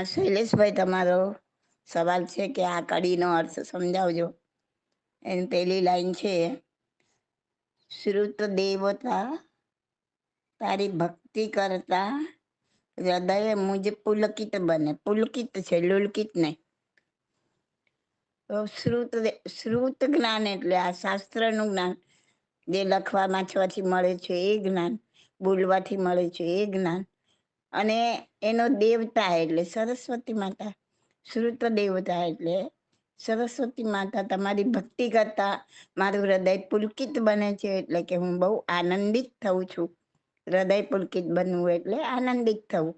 હા શૈલેષભાઈ તમારો સવાલ છે કે આ કડીનો અર્થ સમજાવજો. એની પહેલી લાઈન છે, શ્રુત દેવતા તારી ભક્તિ કરતા હૃદય મુજ પુલકિત બને. પુલકિત છે, લુલકિત નહીં. શ્રુત શ્રુત જ્ઞાન એટલે આ શાસ્ત્રનું જ્ઞાન. જે લખવા વાંચવાથી મળે છે એ જ્ઞાન, બોલવાથી મળે છે એ જ્ઞાન. અને એનો દેવતા એટલે સરસ્વતી માતા, શ્રુત દેવતા એટલે સરસ્વતી માતા તમારી ભક્તિ કરતા મારું હૃદય પુલકિત બને છે એટલે કે હું બહુ આનંદિત થઉં છું. હૃદય પુલકિત બનવું એટલે આનંદિત થવું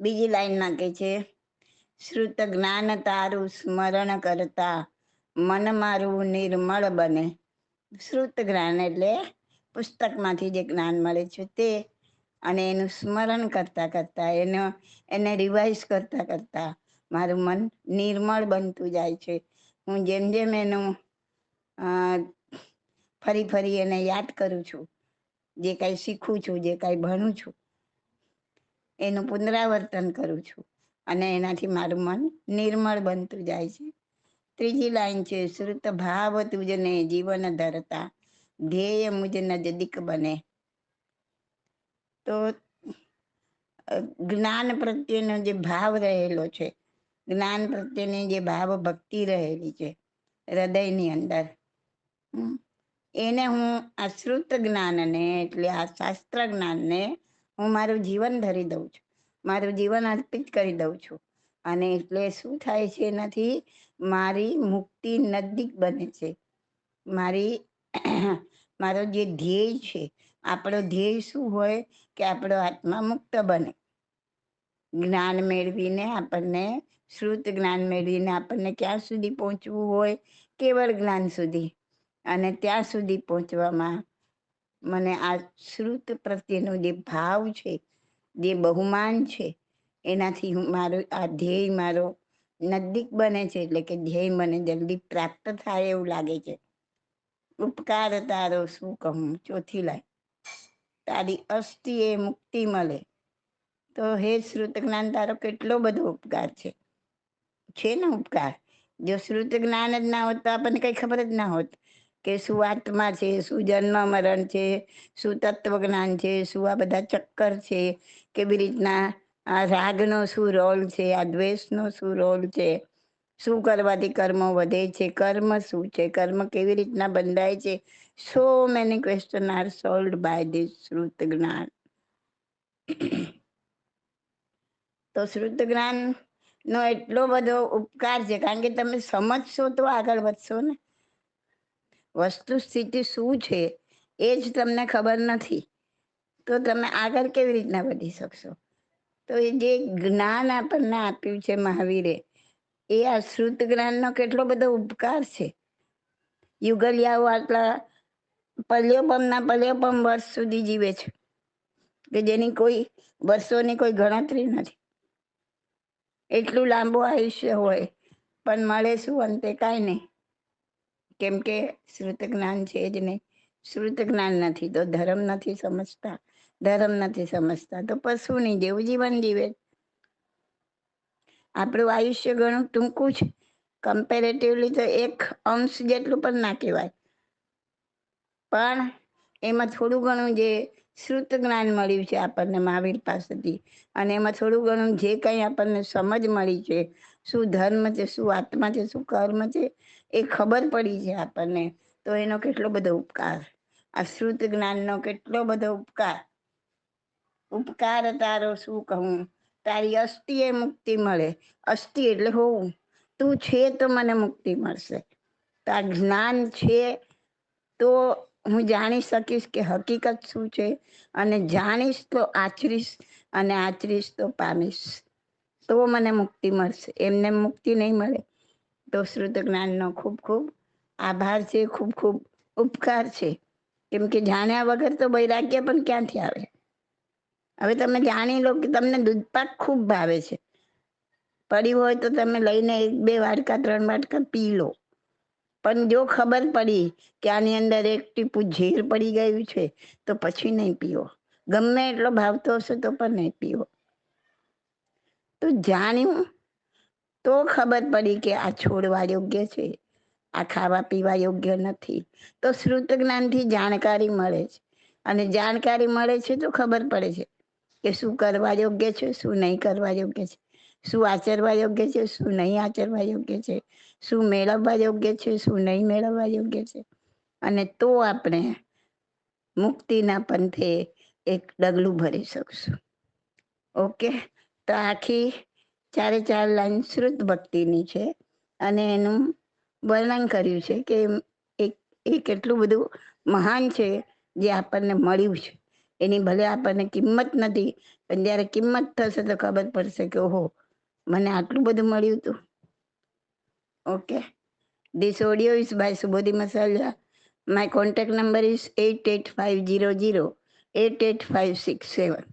બીજી લાઈનમાં કે છે, શ્રુત જ્ઞાન તારું સ્મરણ કરતા મન મારું નિર્મળ બને. શ્રુત જ્ઞાન એટલે પુસ્તકમાંથી જે જ્ઞાન મળે છે તે અને એનું સ્મરણ કરતા કરતા, એનો, એને રિવાઇઝ કરતા કરતા મારું મન નિર્મળ બનતું જાય છે. હું જેમ જેમ એનું ફરી ફરી એને યાદ કરું છું. જે કાંઈ શીખું છું, જે કાંઈ ભણું છું, એનું પુનરાવર્તન કરું છું. અને એનાથી મારું મન નિર્મળ બનતું જાય છે. ત્રીજી લાઈન છે, શ્રુત ભાવ તુજને જીવન ધરતા, ધ્યેય મુજ નજદીક બને. તો જ્ઞાન પ્રત્યેનો જે ભાવ રહેલો છે, જ્ઞાન પ્રત્યેની જે ભાવ ભક્તિ રહેલી છે, હૃદયની અંદર એને હું આશ્રુત જ્ઞાનને એટલે આ શાસ્ત્ર જ્ઞાનને હું મારું જીવન ધરી દઉં છું, મારું જીવન અર્પિત કરી દઉં છું, અને એટલે શું થાય છે એનાથી મારી મુક્તિ નજીક બને છે, મારી, મારો જે ધ્યેય છે આપણો ધ્યેય શું હોય કે આપણો આત્મા મુક્ત બને. જ્ઞાન મેળવીને આપણને, શ્રુત જ્ઞાન મેળવીને આપણને ક્યાં સુધી પહોંચવું હોય? કેવળ જ્ઞાન સુધી. અને ત્યાં સુધી પહોંચવામાં મને આ શ્રુત પ્રત્યેનો જે ભાવ છે, જે બહુમાન છે, એનાથી હું મારો, આ ધ્યેય મારો નજીક બને છે, એટલે કે ધ્યેય મને જલ્દી પ્રાપ્ત થાય એવું લાગે છે. ઉપકાર તારો શું કહું? ચોથી લાય તારી અસ્થિ એ મુક્તિ મળે. તો હે શ્રુત જ્ઞાન તારો કેટલો બધો ઉપકાર છે. છે ને ઉપકાર? જો શ્રુત જ્ઞાન જ ના હોત તો આપણને કઈ ખબર જ ના હોત કે શું આત્મા છે, શું જન્મ મરણ છે, શું તત્વ જ્ઞાન છે, શું આ બધા ચક્કર છે, કેવી રીતના આ રાગનો શું રોલ છે, આ દ્વેષનો શું રોલ છે શું કરવાથી કર્મ વધે છે? કર્મ શું છે? કર્મ કેવી રીતના બંધાય છે? So many question are solve by this શ્રુત જ્ઞાન તો શ્રુત જ્ઞાન નો એટલો બધો ઉપકાર છે, કારણ કે તમે સમજશો તો આગળ વધશો ને. વસ્તુ સ્થિતિ શું છે એ જ તમને ખબર નથી. તો તમે આગળ કેવી રીતના વધી શકશો? તો એ જે જ્ઞાન આપણને આપ્યું છે મહાવીરે એ આ શ્રુત જ્ઞાનનો કેટલો બધો ઉપકાર છે. યુગલિયાઓ આટલા પલ્યોપમના પલ્યોપમ વર્ષ સુધી જીવે છે, કે જેની કોઈ વર્ષોની કોઈ ગણતરી નથી. એટલું લાંબુ આયુષ્ય હોય, પણ મળે શું અંતે કાંઈ નહીં. કેમ કે શ્રુત જ્ઞાન છે જ નહીં. શ્રુત જ્ઞાન નથી તો ધર્મ નથી સમજતા, ધર્મ નથી સમજતા તો પશુની જેવું જીવન જીવે. આપણું આયુષ્ય ઘણું ટૂંકું છે. કમ્પેરેટિવલી તો એક અંશ જેટલું પણ ના કહેવાય. પણ એમાં થોડું ઘણું જે શ્રુત જ્ઞાન મળ્યું છે આપણને મહાવીર પાસેથી, અને એમાં થોડું ઘણું જે કંઈ આપણને સમજ મળી છે, શું ધર્મ છે, શું આત્મા છે, શું કર્મ છે, એ ખબર પડી છે આપણને. તો એનો કેટલો બધો ઉપકાર. આ શ્રુત જ્ઞાનનો કેટલો બધો ઉપકાર. ઉપકાર તારો શું કહું? તારી અસ્થિ એ મુક્તિ મળે. અસ્થિ એટલે હોવું. તું છે તો મને મુક્તિ મળશે. તાર જ્ઞાન છે તો હું જાણી શકીશ કે હકીકત શું છે અને જાણીશ તો આચરીશ અને આચરીશ તો પામીશ. તો મને મુક્તિ મળશે. એમને મુક્તિ નહીં મળે. તો શ્રુત જ્ઞાનનો ખૂબ ખૂબ આભાર છે. ખૂબ ખૂબ ઉપકાર છે. કેમ કે જાણ્યા વગર તો વૈરાગ્ય પણ ક્યાંથી આવે? હવે તમે જાણી લો કે તમને દૂધપાક ખૂબ ભાવે છે. પડ્યું હોય તો તમે લઈને એક, બે વાટકા ત્રણ વાટકા પી લો. પણ જો ખબર પડી કે આની અંદર એક ટીપું ઝેર પડી ગયું છે, તો પછી નહીં પીવો. ગમે એટલો ભાવતો હશે તો પણ નહીં પીવો. તો જાણ્યું તો ખબર પડી કે આ છોડવા યોગ્ય છે, આ ખાવા પીવા યોગ્ય નથી. તો શ્રુત જ્ઞાનથી જાણકારી મળે છે. અને જાણકારી મળે છે તો ખબર પડે છે. કે શું કરવા યોગ્ય છે, શું નહીં કરવા યોગ્ય છે, શું આચરવા યોગ્ય છે, શું નહીં આચરવા યોગ્ય છે, શું મેળવવા યોગ્ય છે, શું નહીં મેળવવા યોગ્ય છે. અને તો આપણે મુક્તિના પંથે એક ડગલું ભરી શકશું. ઓકે? તો આખી ચારે ચાર લાઈન શ્રુત ભક્તિની છે. અને એનું વર્ણન કર્યું છે કે એ કેટલું બધું મહાન છે જે આપણને મળ્યું છે. એની ભલે આપણને કિંમત નથી, પણ જ્યારે કિંમત થશે તો ખબર પડશે કે ઓહો, મને આટલું બધું મળ્યું હતું okay. This audio is by Subodhi Masaliya my contact number is eight eight five zero zero eight eight five six seven